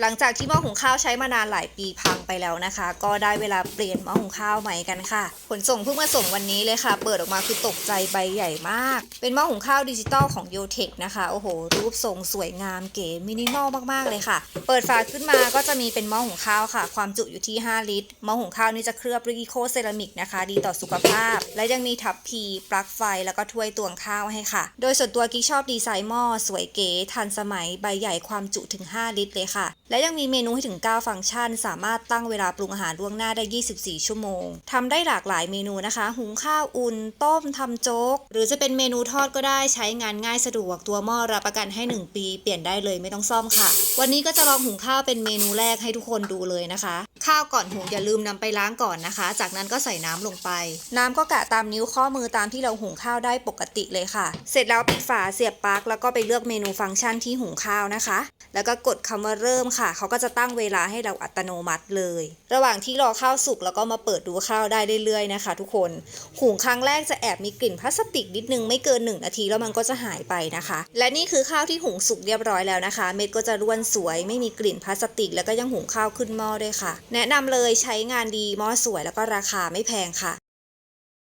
หลังจากที่หม้อหุงข้าวใช้มานานหลายปีพังไปแล้วนะคะ ก็ได้เวลาเปลี่ยนหม้อหุงข้าวใหม่กันค่ะ ขนส่งเพิ่งมาส่งวันนี้เลยค่ะ เปิดออกมาคือตกใจใบใหญ่มาก เป็นหม้อหุงข้าวดิจิตอลของ y o t e c h นะคะโอ้โห รูปทรงสวยงามเก๋มินิมอลมากๆเลยค่ะ เปิดฝาขึ้นมาก็จะมีเป็นหม้อหุงข้าวค่ะ ความจุอยู่ที่ 5 ลิตรหม้อหุงข้าวนี่จะเคลือบริโคเซรามิกนะคะ ดีต่อสุขภาพ และยังมีทับพีปลั๊กไฟแล้วก็ถ้วยตวงข้าวให้ค่ะ โดยส่วนตัวกิ๊กชอบดีไซน์หม้อสวยเก๋ทันสมัยใบใหญ่ความจุถึง 5 ลิตรเลยค่ะ และยังมีเมนูให้ถึง 9 ฟังก์ชัน สามารถตั้งเวลาปรุงอาหารล่วงหน้าได้ 24 ชั่วโมงทำได้หลากหลายเมนูนะคะ หุงข้าวอุ่น ต้มทำโจ๊ก หรือจะเป็นเมนูทอดก็ได้ใช้งานง่ายสะดวกตัวหม้อรับประกันให้ 1 ปี เปลี่ยนได้เลยไม่ต้องซ่อมค่ะ วันนี้ก็จะลองหุงข้าวเป็นเมนูแรกให้ทุกคนดูเลยนะคะ ข้าวก่อนหุงอย่าลืมนำไปล้างก่อนนะคะ จากนั้นก็ใส่น้ำลงไป น้ำก็กะตามนิ้วข้อมือตามที่เราหุงข้าวได้ปกติเลยค่ะ เสร็จแล้วปิดฝาเสียบปลั๊กแล้วก็ไปเลือกเมนูฟังก์ชันที่หุงข้าวนะคะ แล้วก็กดคำว่าเริ่มค่ะเขาก็จะตั้งเวลาให้เราอัตโนมัติเลย ระหว่างที่รอข้าวสุกแล้วก็มาเปิดดูข้าวได้เรื่อยๆนะคะทุกคน หุงครั้งแรกจะแอบมีกลิ่นพลาสติกนิดนึงไม่เกิน 1 นาทีแล้วมันก็จะหายไปนะคะ และนี่คือข้าวที่หุงสุกเรียบร้อยแล้วนะคะ เม็ดก็จะร่วนสวย ไม่มีกลิ่นพลาสติก แล้วก็ยังหุงข้าวขึ้นหม้อด้วยค่ะ แนะนำเลยใช้งานดีหม้อสวยแล้วก็ราคาไม่แพงค่ะ